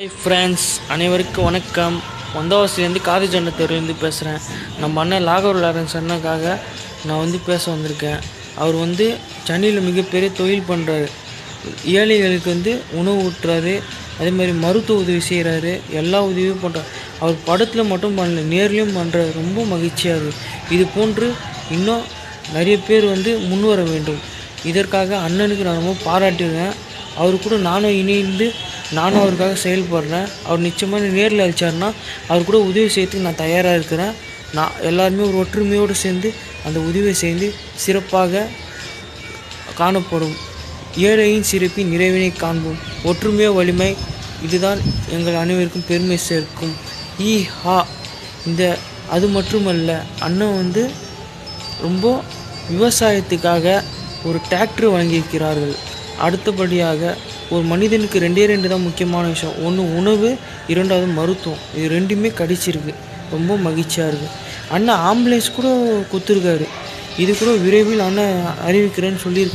Hi friends அனைவருக்கும் வணக்கம். வந்தவாசிலேருந்து காதி ஜன்னத்தூர்லேருந்து பேசுகிறேன் நம்ம அண்ணன் லாகூர் லாரன்ஸ் அண்ணனுக்காக நான் வந்து பேச வந்திருக்கேன். அவர் வந்து சென்னையில் மிகப்பெரிய தொழில் பண்ணுறாரு ஏழைகளுக்கு வந்து உணவு ஊட்டுறாரு. அதே மாதிரி மருத்துவ உதவி செய்கிறாரு எல்லா உதவியும் பண்ணுறாரு அவர் படத்தில் மட்டும் பண்ணல நேர்லேயும் பண்ணுறாரு ரொம்ப மகிழ்ச்சியாக இருக்குது இது போன்று இன்னும் நிறைய பேர் வந்து முன்வர வேண்டும். இதற்காக அண்ணனுக்கு நான் ரொம்ப பாராட்டுவேன் அவர் கூட நானும் இணைந்து நானும் அவருக்காக செயல்படுறேன் அவர் நிச்சயமாக நேரில் அழிச்சாருன்னா அவர் கூட உதவி செய்யறதுக்கு நான் தயாராக இருக்கிறேன். நான் எல்லாருமே ஒரு ஒற்றுமையோடு சேர்ந்து அந்த உதவியை செய்து சிறப்பாக காணப்படும். ஏழையின் சிறப்பின் நிறைவினை காண்போம். ஒற்றுமையோ வலிமை இதுதான் எங்கள் அனைவருக்கும் பெருமை சேர்க்கும். ஈ ஹா இந்த அது மட்டுமல்ல அண்ணன் வந்து ரொம்ப விவசாயத்துக்காக ஒரு டிராக்டர் வாங்கியிருக்கிறார்கள் அடுத்தபடியாக ஒரு மனிதனுக்கு ரெண்டே ரெண்டு தான் முக்கியமான விஷயம். ஒன்று உணவு இரண்டாவது மருத்துவம். இது ரெண்டுமே கடிச்சிருக்கு. ரொம்ப மகிழ்ச்சியாக இருக்குது அண்ணன் ஆம்புலன்ஸ் கூட கொடுத்துருக்காரு. இது கூட விரைவில் அண்ணன் அறிவிக்கிறேன்னு சொல்லியிருக்கு